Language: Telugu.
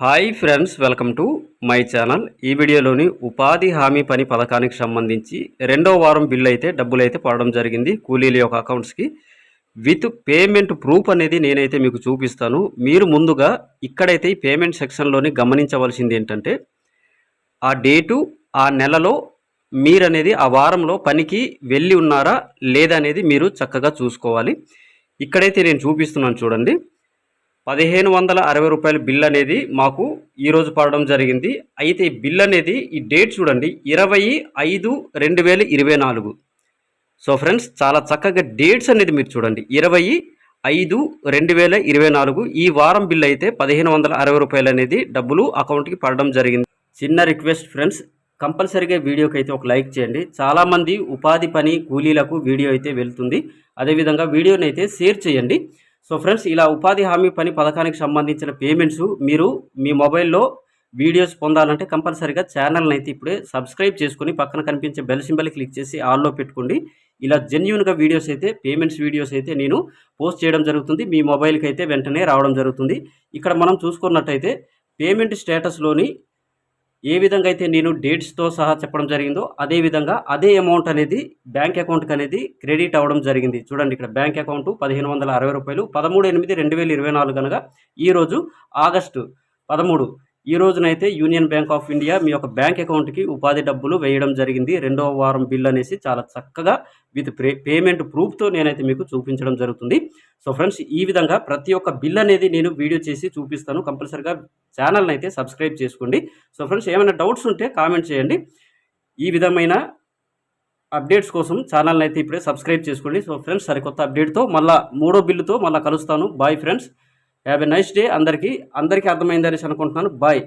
Hi friends welcome to my channel. ఈ వీడియోలోని ఉపాధి హామీ పని పథకానికి సంబంధించి రెండో వారం బిల్లు అయితే డబ్బులు అయితే పడడం జరిగింది కూలీల యొక్క అకౌంట్స్కి విత్ పేమెంట్ ప్రూఫ్ అనేది నేనైతే మీకు చూపిస్తాను. మీరు ముందుగా ఇక్కడైతే ఈ పేమెంట్ సెక్షన్లోని గమనించవలసింది ఏంటంటే ఆ డేటు ఆ నెలలో మీరనేది ఆ వారంలో పనికి వెళ్ళి ఉన్నారా లేదా అనేది మీరు చక్కగా చూసుకోవాలి. ఇక్కడైతే నేను చూపిస్తున్నాను చూడండి. పదిహేను వందల అరవై రూపాయల బిల్ అనేది మాకు ఈరోజు పడడం జరిగింది. అయితే ఈ బిల్ అనేది ఈ డేట్ చూడండి ఇరవై ఐదు రెండు వేల ఇరవై నాలుగు. సో ఫ్రెండ్స్ చాలా చక్కగా డేట్స్ అనేది మీరు చూడండి ఇరవై ఐదు రెండు వేల ఇరవై నాలుగు. ఈ వారం బిల్ అయితే పదిహేను వందల అరవై రూపాయలు అనేది డబ్బులు అకౌంట్కి పడడం జరిగింది. చిన్న రిక్వెస్ట్ ఫ్రెండ్స్ కంపల్సరీగా వీడియోకి అయితే ఒక లైక్ చేయండి. చాలామంది ఉపాధి పని కూలీలకు వీడియో అయితే వెళ్తుంది. అదేవిధంగా వీడియోని అయితే షేర్ చేయండి. సో ఫ్రెండ్స్ ఇలా ఉపాధి హామీ పని పథకానికి సంబంధించిన పేమెంట్స్ మీరు మీ మొబైల్లో వీడియోస్ పొందాలంటే కంపల్సరీగా ఛానల్ని అయితే ఇప్పుడే సబ్స్క్రైబ్ చేసుకుని పక్కన కనిపించే బెల్ సింబల్ క్లిక్ చేసి ఆల్లో పెట్టుకోండి. ఇలా జెన్యున్గా వీడియోస్ అయితే పేమెంట్స్ వీడియోస్ అయితే నేను పోస్ట్ చేయడం జరుగుతుంది. మీ మొబైల్కి అయితే వెంటనే రావడం జరుగుతుంది. ఇక్కడ మనం చూసుకున్నట్టయితే పేమెంట్ స్టేటస్లోని ఏ విధంగా అయితే నేను డేట్స్తో సహా చెప్పడం జరిగిందో అదే విధంగా అదే అమౌంట్ అనేది బ్యాంక్ అకౌంట్కి అనేది క్రెడిట్ అవ్వడం జరిగింది. చూడండి ఇక్కడ బ్యాంక్ అకౌంట్ పదిహేను వందల అరవై రూపాయలు పదమూడు ఎనిమిది రెండు వేల ఇరవై నాలుగు అనగా ఈరోజు ఆగస్టు పదమూడు. ఈ రోజునైతే యూనియన్ బ్యాంక్ ఆఫ్ ఇండియా మీ యొక్క బ్యాంక్ అకౌంట్కి ఉపాధి డబ్బులు వేయడం జరిగింది. రెండవ వారం బిల్ అనేసి చాలా చక్కగా విత్ పే పేమెంట్ ప్రూఫ్తో నేనైతే మీకు చూపించడం జరుగుతుంది. సో ఫ్రెండ్స్ ఈ విధంగా ప్రతి ఒక్క బిల్ అనేది నేను వీడియో చేసి చూపిస్తాను. కంపల్సరిగా ఛానల్ని అయితే సబ్స్క్రైబ్ చేసుకోండి. సో ఫ్రెండ్స్ ఏమైనా డౌట్స్ ఉంటే కామెంట్ చేయండి. ఈ విధమైన అప్డేట్స్ కోసం ఛానల్ని అయితే ఇప్పుడే సబ్స్క్రైబ్ చేసుకోండి. సో ఫ్రెండ్స్ సరికొత్త అప్డేట్తో మళ్ళీ మూడో బిల్లుతో మళ్ళీ కలుస్తాను. Bye friends. Have a nice day అందరికీ అందరికీ అర్థమైందనేసి అనుకుంటున్నాను. బాయ్